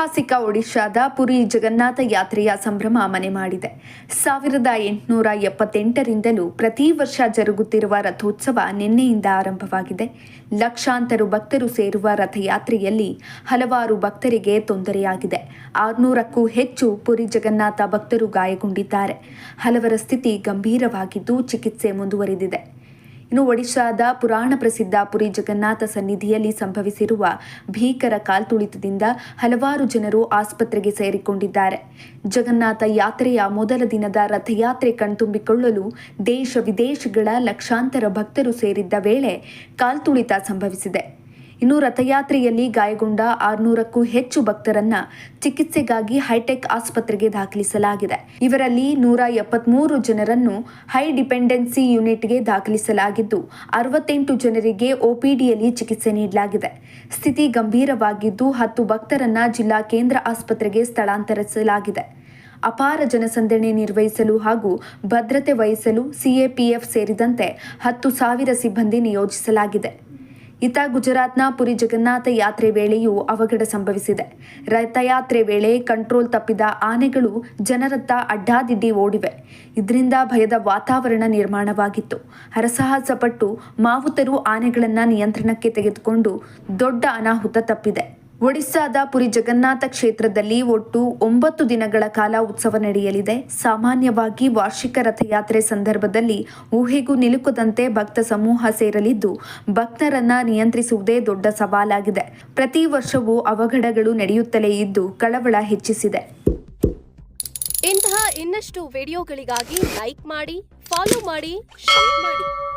ಐತಿಹಾಸಿಕ ಒಡಿಶಾದ ಪುರಿ ಜಗನ್ನಾಥ ಯಾತ್ರೆಯ ಸಂಭ್ರಮ ಮನೆ ಮಾಡಿದೆ. ಸಾವಿರದ ಎಂಟುನೂರ ಎಪ್ಪತ್ತೆಂಟರಿಂದಲೂ ಪ್ರತಿ ವರ್ಷ ಜರುಗುತ್ತಿರುವ ರಥೋತ್ಸವ ನಿನ್ನೆಯಿಂದ ಆರಂಭವಾಗಿದೆ. ಲಕ್ಷಾಂತರ ಭಕ್ತರು ಸೇರುವ ರಥಯಾತ್ರೆಯಲ್ಲಿ ಹಲವಾರು ಭಕ್ತರಿಗೆ ತೊಂದರೆಯಾಗಿದೆ. ಆರುನೂರಕ್ಕೂ ಹೆಚ್ಚು ಪುರಿ ಜಗನ್ನಾಥ ಭಕ್ತರು ಗಾಯಗೊಂಡಿದ್ದಾರೆ. ಹಲವರ ಸ್ಥಿತಿ ಗಂಭೀರವಾಗಿದ್ದು ಚಿಕಿತ್ಸೆ ಮುಂದುವರಿದಿದೆ. ಇನ್ನು ಒಡಿಶಾದ ಪುರಾಣ ಪ್ರಸಿದ್ಧ ಪುರಿ ಜಗನ್ನಾಥ ಸನ್ನಿಧಿಯಲ್ಲಿ ಸಂಭವಿಸಿರುವ ಭೀಕರ ಕಾಲ್ತುಳಿತದಿಂದ ಹಲವಾರು ಜನರು ಆಸ್ಪತ್ರೆಗೆ ಸೇರಿಕೊಂಡಿದ್ದಾರೆ. ಜಗನ್ನಾಥ ಯಾತ್ರೆಯ ಮೊದಲ ದಿನದ ರಥಯಾತ್ರೆ ಕಣ್ತುಂಬಿಕೊಳ್ಳಲು ದೇಶ ವಿದೇಶಗಳ ಲಕ್ಷಾಂತರ ಭಕ್ತರು ಸೇರಿದ್ದ ವೇಳೆ ಕಾಲ್ತುಳಿತ ಸಂಭವಿಸಿದೆ. ಇನ್ನು ರಥಯಾತ್ರೆಯಲ್ಲಿ ಗಾಯಗೊಂಡ ಆರುನೂರಕ್ಕೂ ಹೆಚ್ಚು ಭಕ್ತರನ್ನ ಚಿಕಿತ್ಸೆಗಾಗಿ ಹೈಟೆಕ್ ಆಸ್ಪತ್ರೆಗೆ ದಾಖಲಿಸಲಾಗಿದೆ. ಇವರಲ್ಲಿ ನೂರ ಎಪ್ಪತ್ಮೂರು ಜನರನ್ನು ಹೈ ಡಿಪೆಂಡೆನ್ಸಿ ಯೂನಿಟ್ಗೆ ದಾಖಲಿಸಲಾಗಿದ್ದು, ಅರವತ್ತೆಂಟು ಜನರಿಗೆ ಒಪಿಡಿಯಲ್ಲಿ ಚಿಕಿತ್ಸೆ ನೀಡಲಾಗಿದೆ. ಸ್ಥಿತಿ ಗಂಭೀರವಾಗಿದ್ದು, ಹತ್ತು ಭಕ್ತರನ್ನ ಜಿಲ್ಲಾ ಕೇಂದ್ರ ಆಸ್ಪತ್ರೆಗೆ ಸ್ಥಳಾಂತರಿಸಲಾಗಿದೆ. ಅಪಾರ ಜನಸಂದಣಿ ನಿರ್ವಹಿಸಲು ಹಾಗೂ ಭದ್ರತೆ ವಹಿಸಲು ಸಿಎಪಿಎಫ್ ಸೇರಿದಂತೆ ಹತ್ತು ಸಾವಿರ ಸಿಬ್ಬಂದಿ ನಿಯೋಜಿಸಲಾಗಿದೆ. ಇತ್ತ ಗುಜರಾತ್ನ ಪುರಿ ಜಗನ್ನಾಥ ಯಾತ್ರೆ ವೇಳೆಯೂ ಅವಘಡ ಸಂಭವಿಸಿದೆ. ರಥಯಾತ್ರೆ ವೇಳೆ ಕಂಟ್ರೋಲ್ ತಪ್ಪಿದ ಆನೆಗಳು ಜನರತ್ತ ಅಡ್ಡಾದಿಡ್ಡಿ ಓಡಿವೆ. ಇದರಿಂದ ಭಯದ ವಾತಾವರಣ ನಿರ್ಮಾಣವಾಗಿತ್ತು. ಹರಸಾಹಸ ಪಟ್ಟು ಮಾವುತರು ಆನೆಗಳನ್ನು ನಿಯಂತ್ರಣಕ್ಕೆ ತೆಗೆದುಕೊಂಡು ದೊಡ್ಡ ಅನಾಹುತ ತಪ್ಪಿದೆ. ಒಡಿಸ್ಸಾದ ಪುರಿ ಜಗನ್ನಾಥ ಕ್ಷೇತ್ರದಲ್ಲಿ ಒಟ್ಟು ಒಂಬತ್ತು ದಿನಗಳ ಕಾಲ ಉತ್ಸವ ನಡೆಯಲಿದೆ. ಸಾಮಾನ್ಯವಾಗಿ ವಾರ್ಷಿಕ ರಥಯಾತ್ರೆ ಸಂದರ್ಭದಲ್ಲಿ ಊಹೆಗೂ ನಿಲುಕದಂತೆ ಭಕ್ತ ಸಮೂಹ ಸೇರಲಿದ್ದು, ಭಕ್ತರನ್ನ ನಿಯಂತ್ರಿಸುವುದೇ ದೊಡ್ಡ ಸವಾಲಾಗಿದೆ. ಪ್ರತಿ ವರ್ಷವೂ ಅವಘಡಗಳು ನಡೆಯುತ್ತಲೇ ಇದ್ದು ಕಳವಳ ಹೆಚ್ಚಿಸಿದೆ. ಇಂತಹ ಇನ್ನಷ್ಟು ವಿಡಿಯೋಗಳಿಗಾಗಿ ಲೈಕ್ ಮಾಡಿ, ಫಾಲೋ ಮಾಡಿ, ಶೇರ್ ಮಾಡಿ.